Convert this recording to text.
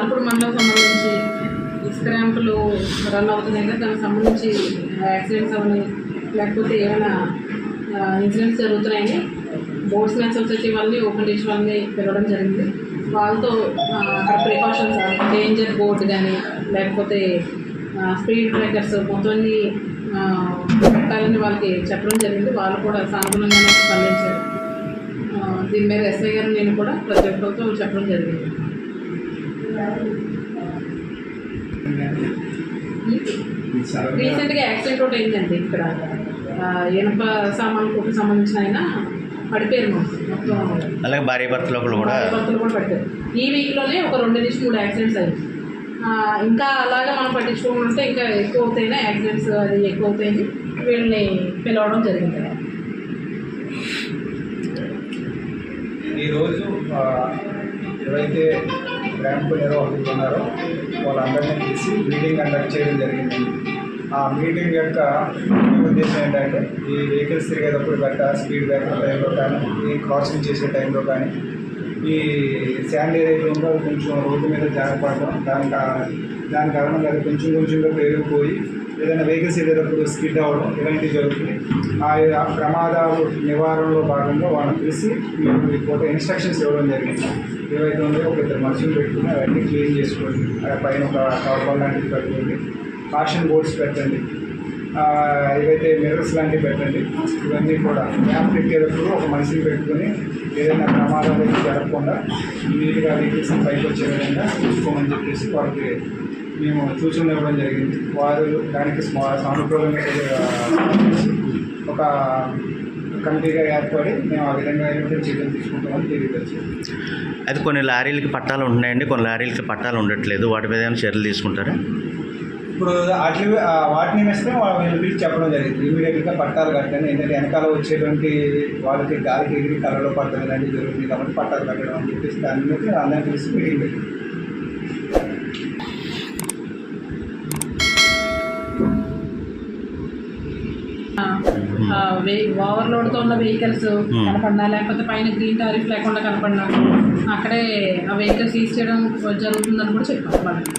సాలపూర్ మండలం సంబంధించి ఇసుక ర్యాంపులు రన్ అవుతున్నాయి కదా దానికి సంబంధించి యాక్సిడెంట్స్ అవని లేకపోతే ఏమైనా ఇన్సిడెంట్స్ జరుగుతున్నాయని బోర్డ్స్ మ్యాన్ వచ్చేసి వాళ్ళని ఓపెన్ చేసి వాళ్ళని పిలవడం జరిగింది. వాళ్ళతో అక్కడ ప్రికాషన్స్ డేంజర్ బోర్డు కానీ లేకపోతే స్పీడ్ బ్రేకర్స్ మొత్తం అన్ని పెట్టాలని వాళ్ళకి చెప్పడం జరిగింది. వాళ్ళు కూడా సానుకూలంగానే స్పందించారు. దీని మీద ఎస్ఐ గారు నేను కూడా ప్రతి ఒక్కరితో చెప్పడం జరిగింది. రీసెంట్గా యాక్సిడెంట్ ఒకటి అయిందండి ఇక్కడ. ఆ, ఇనప సామాన్ కొట్టు సంబంధించిన ఆయన పడిపోయారు మొత్తం అలాగే భార్య భర్త లోపల కూడా భర్తలు కూడా పడిపోయారు. ఈ వీక్లోనే ఒక రెండు నుంచి మూడు యాక్సిడెంట్స్ అయ్యాయి. ఆ, ఇంకా అలాగే మనం పట్టించుకుంటుంటే ఇంకా ఎక్కువ అవుతాయినా యాక్సిడెంట్స్ అది ఎక్కువ అవుతాయని వీళ్ళని పిలవడం జరిగింది. ఈరోజు ఆ, ఎవరైతే ర్యాంపు నిర్వాహకులు ఉన్నారో వాళ్ళందరినీ తీసి మీటింగ్ కండక్ట్ చేయడం జరిగింది. ఆ మీటింగ్ యొక్క ఉద్దేశం ఏంటంటే ఈ వెహికల్స్ తిరిగేటప్పుడు గట్ట స్పీడ్ బ్రేకర్ టైంలో కానీ ఈ క్రాసింగ్ చేసే టైంలో కానీ ఈ శాండ్ ఏదైతే ఉందో కొంచెం రోడ్డు మీద జారపడడం దాని దాని కారణంగా అది కొంచెం కొంచెంగా పేరుకుపోయి ఏదైనా వెహికల్స్ వెళ్ళేటప్పుడు స్కిడ్ అవ్వడం ఇలాంటివి జరుగుతుంది. ఆ ప్రమాదాలు నివారణలో భాగంగా వాళ్ళని పిలిచి మేము ఇన్స్ట్రక్షన్స్ ఇవ్వడం జరిగింది. ఏవైతే ఉందో ఒక ఇద్దరు మనుషులు పెట్టుకుని అవన్నీ క్లీన్ చేసుకోండి. ఆ పైన ఒక కవర్ లాంటివి పెట్టుకోండి కాషన్ బోర్డ్స్ పెట్టండి. ఏవైతే మిర్రర్స్ లాంటివి పెట్టండి. ఇవన్నీ కూడా మ్యాప్ పెట్టేటప్పుడు ఒక మనిషిని పెట్టుకొని ఏదైనా ప్రమాదాలు అయితే జరగకుండా నీట్గా వెహికల్స్ పైకి వచ్చే విధంగా చూసుకోమని చెప్పేసి వాళ్ళకి మేము సూచనలు ఇవ్వడం జరిగింది. వారు దానికి సానుకూలంగా ఒక కమిటీగా ఏర్పడి మేము ఆ విధంగా చర్యలు తీసుకుంటామని తెలియపరిచారు అయితే కొన్ని లారీలకి పట్టాలు ఉంటున్నాయండి. కొన్ని లారీలకి పట్టాలు ఉండట్లేదు. వాటి మీద ఏమైనా చర్యలు తీసుకుంటారా? ఇప్పుడు ఆ వాటిని వేస్తే వాళ్ళు పిలిచి చెప్పడం జరిగింది. ఇమీడియట్గా పట్టాలు కట్టండి. ఎందుకంటే వెనకాల వచ్చేటువంటి వాళ్ళకి గాలికి ఎగిరి కళ్ళలో పట్టడం ఇలాంటివి జరుగుతుంది కాబట్టి పట్టాలు కట్టడం అని చెప్పేసి దాని మీద అందరం కలిసి మీటింగ్ పెట్టింది ఓవర్లోడ్తో ఉన్న వెహికల్స్ కనపడినా లేకపోతే పైన గ్రీన్ టారిఫ్ లేకుండా కనపడినా అక్కడే ఆ వెహికల్స్ సీజ్ చేయడం జరుగుతుందని కూడా చెప్పాం వాళ్ళకి.